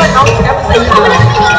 ว่าน้องแช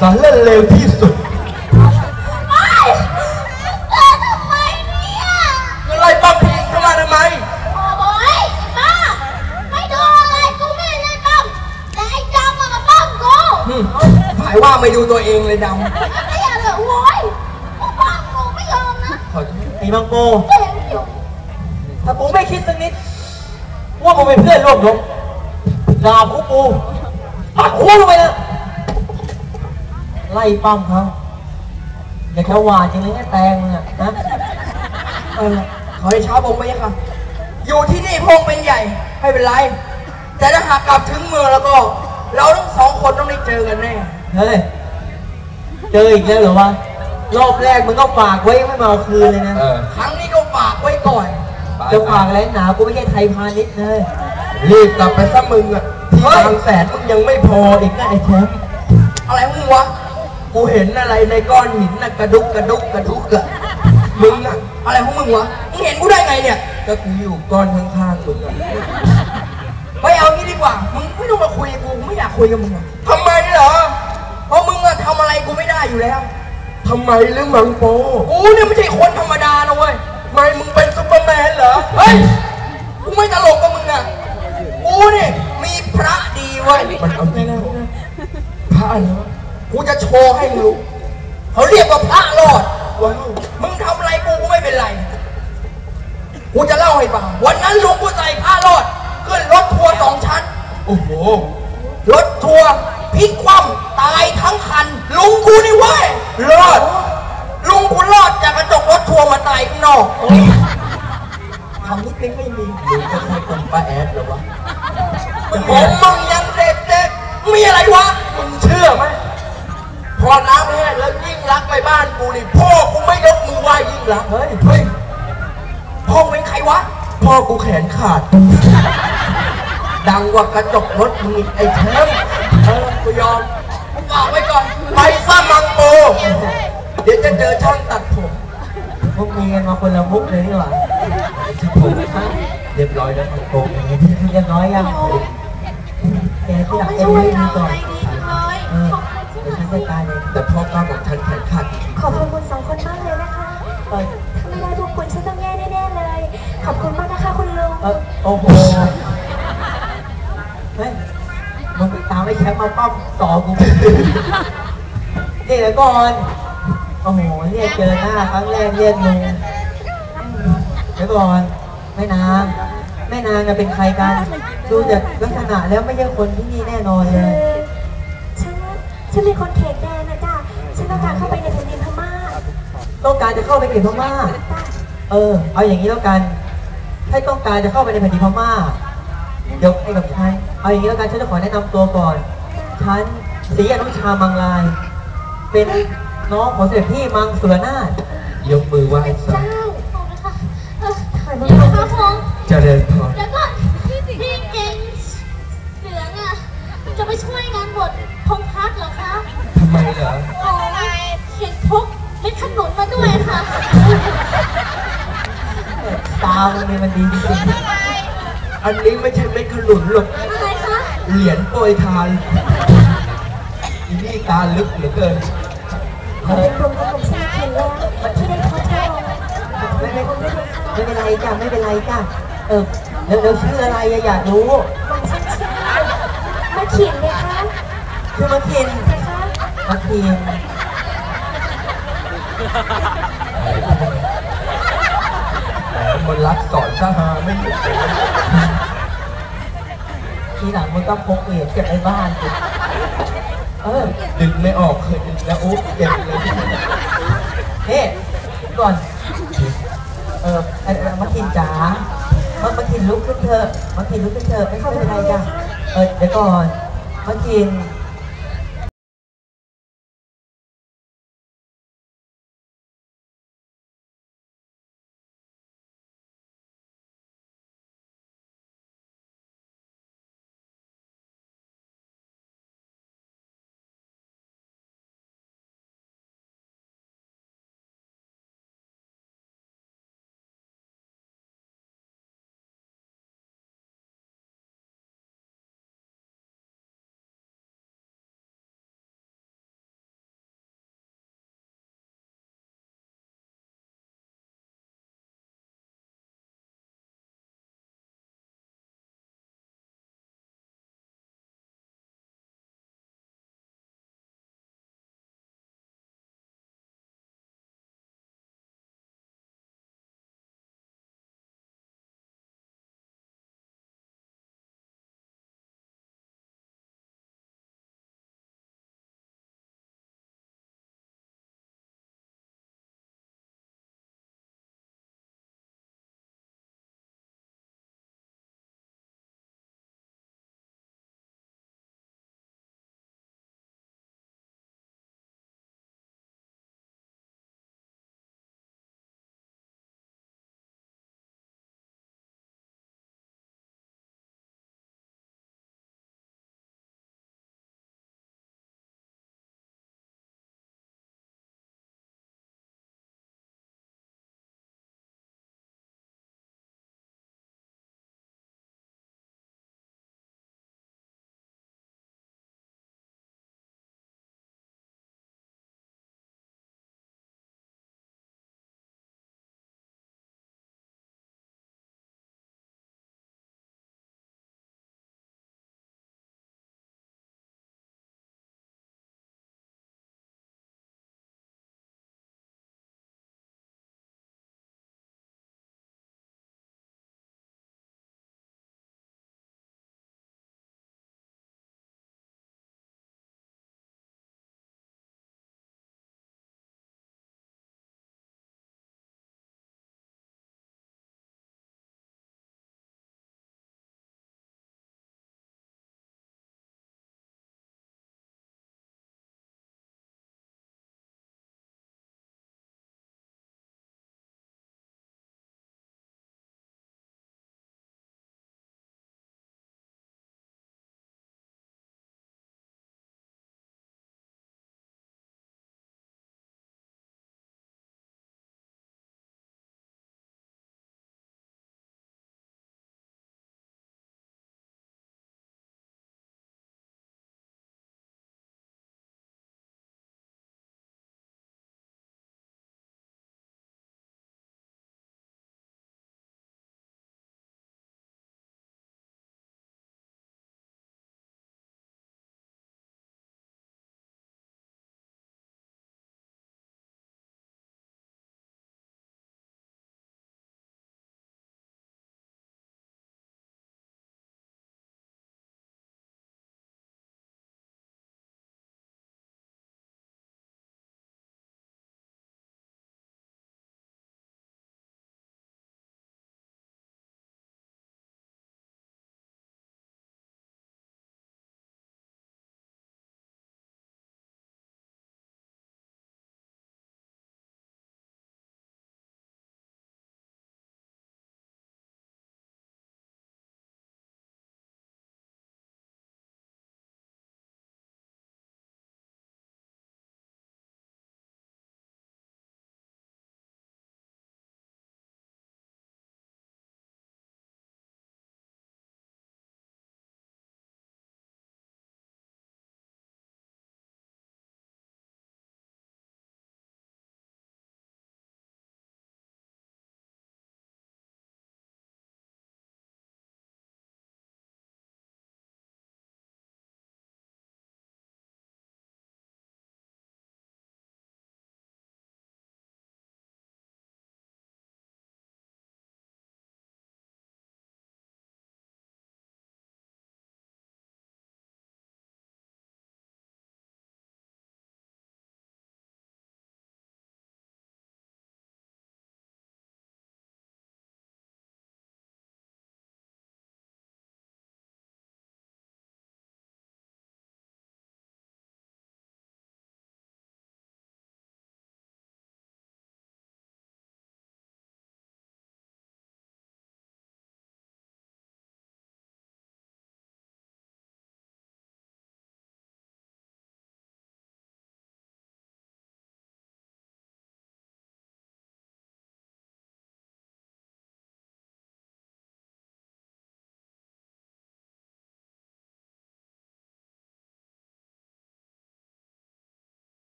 สารเล่นเร็วที่สุดเอ้ยเออทำไมเนี่ยอะไรป้าพีเข้ามาทำไมโอ้ยป้าไม่ดูเลยกูไม่ได้ป้อมแต่ไอ้จำมันมาป้อมกูฝ่ายว่าไม่ดูตัวเองเลยดไอ้อะไรโว้ยกูป้อมกูไม่ยอมนะขอโทษไอ้มังโกเห็นอยู่ถ้ากูไม่คิดสักนิด ว่ามึงเป็นเพื่อนร่วมรบด่ากูกูปัดหัวลงไปนะ ไล่ปั้มเขาอย่าแค่หวานจริงเลยแค่แตงมึงอะนะำเออขอให้ช้าผมไปยังค่ะ อยู่ที่นี่พงเป็นใหญ่ไม่เป็นไร แต่ถ้าหากกลับถึงเมืองแล้วก็ เราทั้งสองคนต้องได้เจอกันแน่เฮ้ยเจออีกแล้วเหรอวะรอบแรกมึงก็ฝากไว้ยังไม่มาเอาคืนเลยนะครั้งนี้ก็ฝากไว้ก่อนจะฝากอะไรหนากูไม่ใช่ไทยพาณิชย์เลยรีบกลับไปซะมึงอะที่บางแสนมึงยังไม่พออีกนะไอ้แชมป์อะไรของมึงวะ กูเห็นอะไรในก้อนหินน่ะกระดุกกระดุกกระดุกอะมึงอะอะไรของมึงวะ มึงเห็นกูได้ไงเนี่ย ก็กูอยู่ก้อนข้างๆมึงอะไม่เอางี้ดีกว่า มึงไม่ต้องมาคุยกับกูกูไม่อยากคุยกับมึงอะทำไมเหรอ เพราะมึงอะทำอะไรกูไม่ได้อยู่แล้ว ทำไมหรือมังโปกูเนี่ยไม่ใช่คนธรรมดานะเว้ยทำไมมึงเป็นซุปเปอร์แมนเหรอ เฮ้ย กูไม่ตลกกับมึงอะกูเนี่ยมีพระดีเว้ยมันเอาจริงพระเหรอ กูจะโชว์ให้มึงรู้เขาเรียกว่าพระรอดว้าวมึงทำอะไรกูกูไม่เป็นไร กูจะเล่าให้ฟัง วันนั้นลุงกูใส่ผ้ารอดขึ้นรถทัวร์สองชั้น โอ้โห รถทัวร์พลิกคว่ำตายทั้งคันลุ ขนขาด ดังกว่ากระจกรถมึงอีกไอ้แชมป์เออกูยอมกูฝากไว้ก่อน ไปซะมังโปเดี๋ยวจะเจอช่างตัดผม พวกมีกันมาคนละมุกเลยนี่หว่าผมเรียบร้อยแล้วมังโปเรียบร้อยยังแกที่หลักไม่เอ็มช่วยไม่มีเราก่อนอะไรดีจังเลยเออเดี๋ยวฉันจัดการเองแต่พ่อกล้าบอกทันแขนขาดขอบคุณคุณสองคนมากเลยนะคะเออถ้าไม่ได้พวกคุณฉันต้องแย่แน่ๆเลย ขอบคุณมากนะคะคุณลุงเออโอ้โหเฮ้ยมึงไปตามไอ้แชมป์มาปั้มต่อกูไม่ตื่นนี่แหละก่อนโอ้โหเรียกเจอหน้าครั้งแรกเรียกลุงเดี๋ยวก่อนแม่นางแม่นางจะเป็นใครกันดูจากลักษณะแล้วไม่ใช่คนที่นี่แน่นอนเลคืยอฉันฉันเป็นคนเขตแดนนะจ๊ะฉันต้องการเข้าไปในแผ่นดินพม่าต้องการจะเข้าไปเขตพม่าจ้ะเออ เอาอย่างนี้แล้วกัน ถ้าต้องการจะเข้าไปในแผ่นดินพม่า เดี๋ยวให้กับฉัน เอาอย่างนี้แล้วกันฉันจะขอแนะนำตัวก่อน ฉันศรีอนุชามังลาย เป็นน้องของเสด็จพี่มังสุรนาถยกมือไหว้สา มันมีมันดีจริงอันนี้ไม่ใช่เม็ดขนุนหรอก อะไรคะเหรียญโปรยทานอีนี่ตาลึกเหลือเกินขอเป็นรวมกับผมสนิทเห็นแล้วที่ได้พบเธอๆไม่ไม่ไม่เป็นไรจ้ะไม่เป็นไรจ้ะเออแล้วแล้วชื่ออะไรอะอยากรู้วันฉันชื่อมาเขียนเลยคะชื่อมาคินนะคะมาคิน มันรักสอนทหาไม่หยุดเลยทีหลังมึงต้องพกเหรียญเก็บในบ้านสิเออดึงไม่ออกเคยดึงแล้วโอ๊บเจ็บเลยนี่ก่อน เออไอ้มาคินจ๋ามามาคินลุกขึ้นเถอะมาคินลุกขึ้นเถอะไม่ไม่เป็นไรจ้ะเออเดี๋ยวก่อนมาคิน